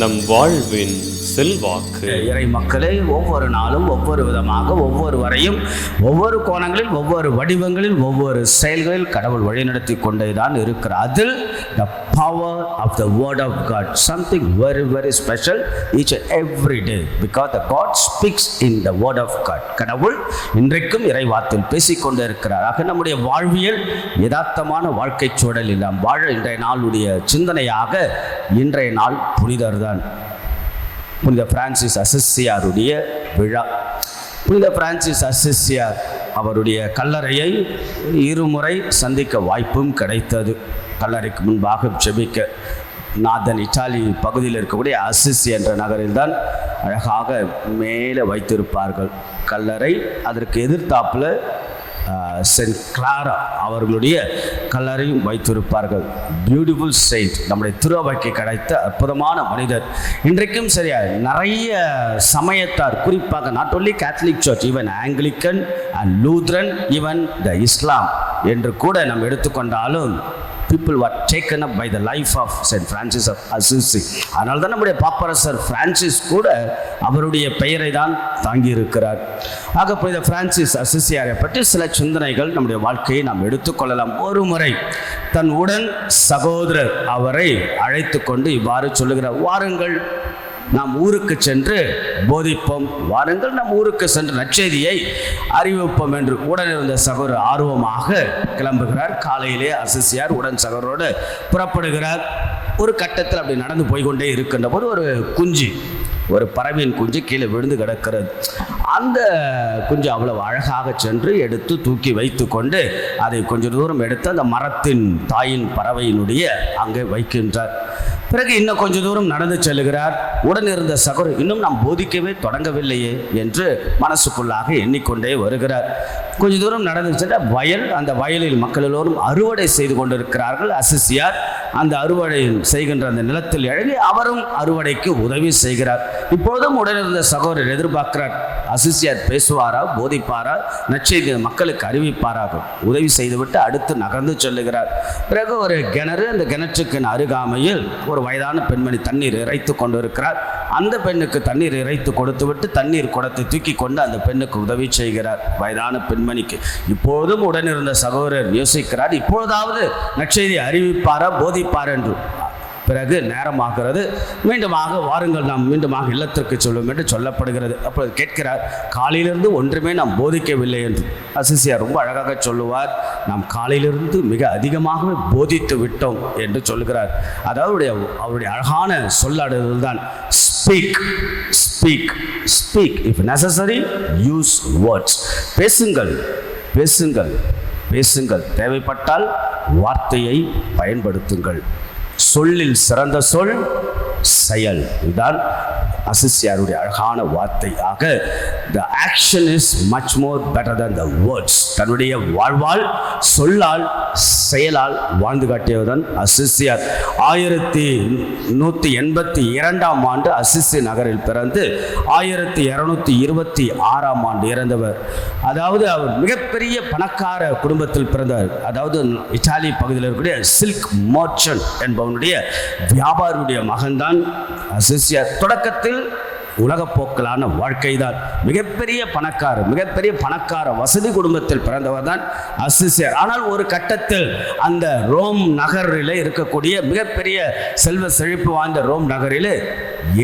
நம் வாழ்வின் செல்வாக்கு. இறை மக்களை ஒவ்வொரு நாளும் ஒவ்வொரு விதமாக ஒவ்வொரு வரையும் ஒவ்வொரு கோணங்களில் ஒவ்வொரு வடிவங்களில் ஒவ்வொரு செயல்களில் கடவுள் வழிநடத்தி கொண்டே தான் இருக்கிறார். அதில் the power of the word of God something very very special each every day because the God speaks in the word of God கடவுள் இன்றைக்கும் இறைவாத்தில் பேசிக்கொண்டே இருக்கிறார் ஆக நம்முடைய வாழ்வியல் யதார்த்தமான வாழ்க்கை சூழலில் நாம் வாழ இன்றைய நாளுடைய சிந்தனையாக இன்றைய நாள் புனிதர்தான் தான் புனித பிரான்சிஸ் அசிசியாருடைய விழா. புனித பிரான்சிஸ் அசிசியார் அவருடைய கல்லறையை இருமுறை சந்திக்க வாய்ப்பும் கிடைத்தது. கல்லறைக்கு முன்பாக செபிக்க நாதன் இட்டாலி பகுதியில் இருக்கக்கூடிய அசிசி என்ற நகரில்தான் அழகாக மேலே வைத்திருப்பார்கள். கல்லறை அதற்கு எதிர்த்தாப்பில் சென்ட் கிளாரா அவர்களுடைய கல்லறையும் வைத்திருப்பார்கள். பியூட்டிஃபுல் செயின்ட் நம்முடைய திருவைக்கு கிடைத்த அற்புதமான மனிதர். இன்றைக்கும் சரியா நிறைய சமயத்தார் குறிப்பாக not only Catholic church even Anglican and Lutheran even the Islam என்று கூட நாம் எடுத்துக்கொண்டாலும் people were taken up by the life of saint Francis of Assisi அதனால தான் நம்முடைய பாப்பரசர் பிரான்சிஸ் கூட அவருடைய பெயரை தான் தாங்கியிருக்கிறார். ஆக புனித பிரான்சிஸ் அசிசியாரை பற்றி சில சிந்தனைகள் நம்முடைய வாழ்க்கையை நாம் எடுத்துக்கொள்ளலாம் ஒரு முறை தன் உடன் சகோதரர் அவரை அழைத்து கொண்டு இவ்வாறு சொல்லுகிறார். வாருங்கள் நாம் ஊருக்கு சென்று போதிப்போம். வாருங்கள் நம் ஊருக்கு சென்று நற்செய்தியை அறிவிப்போம் என்று உடன் இருந்த சகோதரர் ஆர்வமாக கிளம்புகிறார். காலையிலே அசிசியார் உடன் சகோதரோடு புறப்படுகிறார். ஒரு கட்டத்தில் அப்படி நடந்து போய்க்கொண்டே இருக்கின்ற போது ஒரு குஞ்சு ஒரு பறவையின் குஞ்சு கீழே விழுந்து கிடக்கிறது. அந்த குஞ்சு அவ்வளவு அழகாக சென்று எடுத்து தூக்கி வைத்து கொண்டு அதை கொஞ்ச தூரம் எடுத்து அந்த மரத்தின் தாயின் பறவையினுடைய அங்கே வைக்கின்றார். பிறகு இன்னும் கொஞ்ச தூரம் நடந்து செல்லுகிறார். உடன் இருந்த சகோதரர் இன்னும் நாம் போதிக்கவே தொடங்கவில்லையே என்று மனசுக்குள்ளாக எண்ணிக்கொண்டே வருகிறார். கொஞ்ச தூரம் நடந்து சென்ற வயல் அந்த வயலில் மக்கள் எல்லோரும் அறுவடை செய்து கொண்டிருக்கிறார்கள். அசிசியார் அந்த அறுவடை செய்கின்ற அந்த நிலத்தில் எழுதி அவரும் அறுவடைக்கு உதவி செய்கிறார். இப்போதும் உடனிருந்த சகோதரர் எதிர்பார்க்கிறார் அசிசியார் பேசுவாரா போதிப்பாரா நற்செய்தி மக்களுக்கு அறிவிப்பாராக உதவி செய்துவிட்டு அடுத்து நகர்ந்து செல்லுகிறார். பிறகு ஒரு கிணறு அந்த கிணற்றுக்கு அருகாமையில் ஒரு வயதான பெண்மணி தண்ணீர் இறைத்து கொண்டிருக்கிறார். அந்த பெண்ணுக்கு தண்ணீர் இறைத்து கொடுத்துவிட்டு தண்ணீர் குடத்தை தூக்கி கொண்டு அந்த பெண்ணுக்கு உதவி செய்கிறார். வயதான பெண்மணிக்கு இப்போதும் உடனிருந்த சகோதரர் யோசிக்கிறார் இப்பொழுதாவது நற்செய்தி அறிவிப்பாரா போதிப்பார்? என்று பிறகு நேரமாகிறது. மீண்டுமாக வாருங்கள் நாம் மீண்டுமாக இல்லத்திற்கு சொல்லும் என்று சொல்லப்படுகிறது. அப்பொழுது கேட்கிறார் காலையிலிருந்து ஒன்றுமே நாம் போதிக்கவில்லை என்று. அசிசியார் ரொம்ப அழகாக சொல்லுவார் நாம் காலையிலிருந்து மிக அதிகமாகவே போதித்து விட்டோம் என்று சொல்லுகிறார் அதாவது அவருடைய அவருடைய அழகான சொல்லாடுதல் தான் speak speak speak if necessary use words பேசுங்கள் பேசுங்கள் பேசுங்கள். தேவைப்பட்டால் வார்த்தையை பயன்படுத்துங்கள். சொல்லில் சிறந்த சொல் செயல். இதுதான் அசிசியாருடைய அழகான வார்த்தையாக the action is much more better than the words தன்னுடைய வாழ்வால் சொல்லால் செயலால் வாழ்ந்து காட்டியவர்தான் அசிசியார். ஆயிரத்தி நூற்றி எண்பத்தி இரண்டாம் ஆண்டு அசிசி நகரில் பிறந்து ஆயிரத்தி இரநூத்தி இருபத்தி ஆறாம் ஆண்டு இறந்தவர். அதாவது அவர் மிகப்பெரிய பணக்கார குடும்பத்தில் பிறந்தார். அதாவது இத்தாலி பகுதியில் இருக்கக்கூடிய சில்க் மர்ச்சன்ட் என்பவனுடைய வியாபாரியுடைய மகன்தான் அசிசியார். தொடக்கத்தில் உலகப்போக்கலான வாழ்க்கை தான் மிகப்பெரிய பணக்காரர் மிகப்பெரிய பணக்கார வசதி குடும்பத்தில் பிறந்தவர் தான் அசிசியர் ஆனால் ஒரு கட்டத்தில் அந்த ரோம் நகரில் இருக்கக்கூடிய மிகப்பெரிய செல்வ செழிப்பு வாய்ந்த ரோம் நகரில்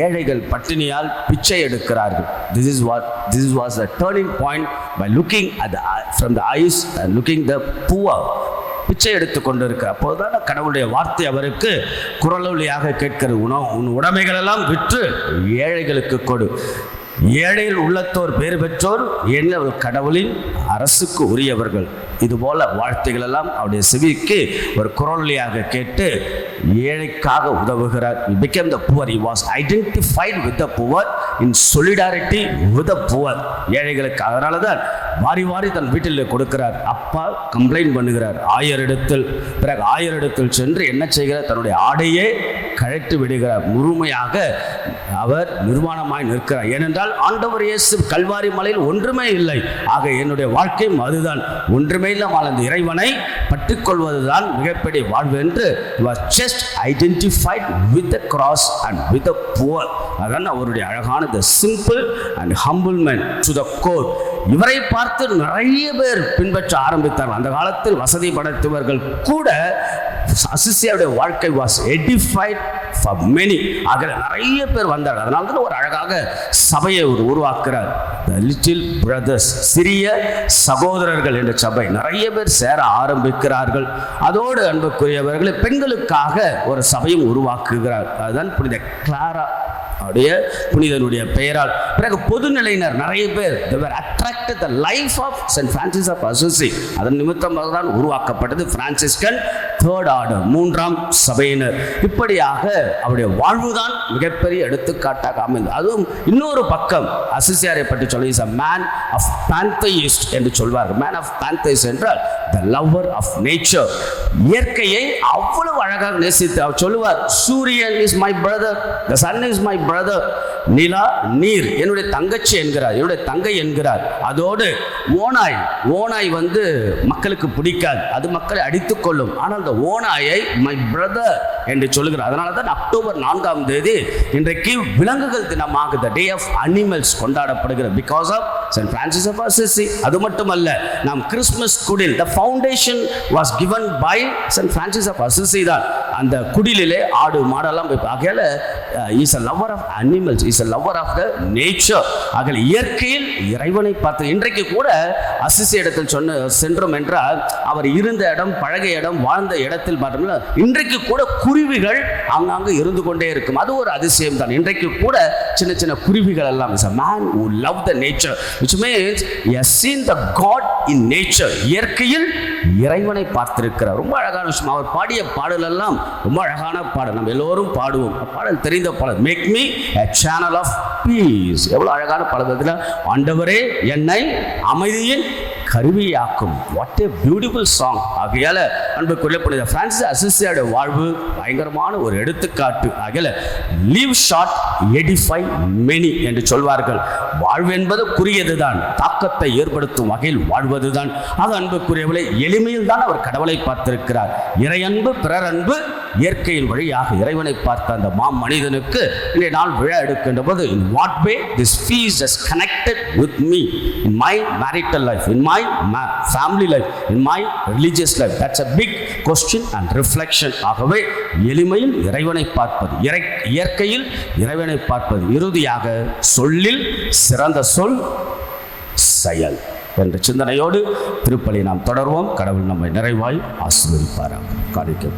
ஏழைகள் பட்டினியால் பிச்சை எடுக்கிறார்கள். This is what this is was the turning point by looking at from the eyes looking the poor பிச்சை எடுத்து கொண்டிருக்க. அப்போதுதான் கடவுளுடைய வார்த்தை அவருக்கு குரலொலியாக கேட்கிறது உணவு உன் உடைமைகளெல்லாம் விற்று ஏழைகளுக்கு கொடு. ஏழையில் உள்ளத்தோர் பேர் பெற்றோர் ஏனெனில் கடவுளின் அரசுக்கு உரியவர்கள். இதுபோல வாழ்த்துகள் எல்லாம் அவருடைய செவிக்கு ஒரு குரலியாக கேட்டு ஏழைக்காக உதவுகிறார். He the poor he was identified with the poor in solidarity with the poor ஏழைகளுக்கு அதனால தான் மாறி மாறி தன் வீட்டில் கொடுக்கிறார். அப்பா கம்ப்ளைண்ட் பண்ணுகிறார். ஆயரிடத்தில் பிறகு ஆயரிடத்தில் சென்று என்ன செய்கிறார்? தன்னுடைய ஆடையே கழைத்து விடுகிறார் முழுமையாக அவர் நிர்வாணமாய் நிற்கிறார். ஏனென்றால் ஆண்டவர் இயேசு கல்வாரி மலையில் ஒன்றுமே இல்லை. ஆக என்னுடைய வாழ்க்கையும் அதுதான். ஒன்றுமே இல்லாமல் அந்த இறைவனை பற்றிக்கொள்வதுதான் மிகப்பெரிய வாழ்வு என்று just identified with the cross and with the poor அதான் அவருடைய அழகான the simple and humble man to the core இவரை பார்த்து நிறைய பேர் பின்பற்ற ஆரம்பித்தார் அந்த காலத்தில் வசதி படைத்தவர்கள் கூட அசிசியாவுடைய வாழ்க்கை வாஸ் எடிஃபைட் ஃபார் மெனி ஆக நிறைய பேர் வந்தார் அதனால தான் ஒரு அழகாக சபையை ஒரு உருவாக்குறார். த லிட்டில் பிரதர்ஸ் சிறிய சகோதரர்கள் என்ற சபை. நிறைய பேர் சேர ஆரம்பிக்கிறார்கள். அதோடு அன்புக்குரியவர்களை பெண்களுக்காக ஒரு சபையும் உருவாக்குகிறார். அதுதான் புனித கிளாரா அவருடைய புனிதனுடைய பெயரால். பிறகு பொதுநிலையினர் நிறைய பேர் attracted the life of saint Francis of Assisi அதன் நிமித்தமாக தான் உருவாக்கப்பட்டது பிரான்சிஸ்கன் தேர்ட் ஆர்டர் மூன்றாம் சபையினர். இப்படியாக அவருடைய வாழ்வுதான் மிகப்பெரிய எடுத்துக்காட்டாக அமைந்தது அதுவும் இன்னொரு பக்கம் அசிசியாரை பற்றி சொல்லி is a man of pantheist என்று சொல்வார்கள். மேன் ஆஃப் பேந்தைஸ் என்றால் த லவ்வர் ஆஃப் நேச்சர் இயற்கையை அவ்வளவு அழகாக நேசித்து அவர் சொல்லுவார் சூரியன் is my brother the sun is my brother நிலா நீர் என்னுடைய தங்கச்சி என்கிறார் என்னுடைய தங்கை என்கிறார். அதோடு ஓனாய் ஓனாய் வந்து மக்களுக்கு பிடிக்காது அது மக்களை அடித்துக்கொள்ளும் ஆனால் அந்த ஓனாயை மை பிரதர் என்று சொல்லுகிறார். அதனால தான் அக்டோபர் நான்காம் தேதி இன்றைக்கு விலங்குகள் தினமாக த டே ஆஃப் அனிமல்ஸ் கொண்டாடப்படுகிறது. Because of saint Francis of Assisi அது மட்டுமல்ல நாம் கிறிஸ்மஸ் குடில் the foundation was given by saint Francis of Assisi தான். அந்த குடிலிலே ஆடு மாடெல்லாம் போய் ஆகையால is a lover of animals is a lover of the nature ஆகல இயற்கையில் இறைவனை பார்த்து இன்றைக்கு கூட அசிசி இடத்தில் சொன்ன சென்றோம் என்றால் அவர் இருந்த இடம் பழகிய இடம் வாழ்ந்த இடத்தில் பார்த்தோம்னா இன்றைக்கு கூட குருவிகள் அங்கங்கே இருந்து கொண்டே இருக்கும். அது ஒரு அதிசயம் தான். இன்றைக்கு கூட சின்ன சின்ன குருவிகள் எல்லாம் is a man who love the nature which means has seen the God in nature இயற்கையில் இறைவனை பார்த்திருக்கிறார். ரொம்ப அழகான விஷயம். அவர் பாடிய பாடல் எல்லாம் ரொம்ப அழகான பாடல். நம்ம எல்லோரும் பாடுவோம். பாடல் தெரிந்த பாடல். Make me a channel of peace எவ்வளோ அழகான பாடல் ஆண்டவரே என்னை அமைதியின் கருவியாக்கும். வாட் ஏ பியூட்டிஃபுல் சாங் ஆகையால அன்பு புனித பிரான்சிஸ் அசிசியோட வாழ்வு பயங்கரமான ஒரு எடுத்துக்காட்டு. ஆகையால லீவ் ஷார்ட் எடிஃபை மெனி என்று சொல்வார்கள். வாழ்வு என்பது குறியதுதான் தாக்கத்தை ஏற்படுத்தும் வகையில் வாழ்வதுதான். அது அன்புக்குரியவளை எளிமையில் தான் அவர் கடவுளை பார்த்திருக்கிறார். இறையன்பு பிறரன்பு இயற்கையின் வழியாக இறைவனை பார்த்த அந்த மாம் மனிதனுக்கு இன்றைய நாள் விழா எடுக்கின்ற போது in what way this feast is connected with me in my marital life in my family life in my religious life that's a big question and reflection ஆகவே எளிமையில் இறைவனை பார்ப்பது இறை இயற்கையில் இறைவனை பார்ப்பது இறுதியாக சொல்லில் சிறந்த சொல் செயல் என்ற சிந்தனையோடு திருப்பலி நாம் தொடர்வோம். கடவுள் நம்மை நிறைவாய் ஆசீர்வதிப்பாராக. காணிக்கை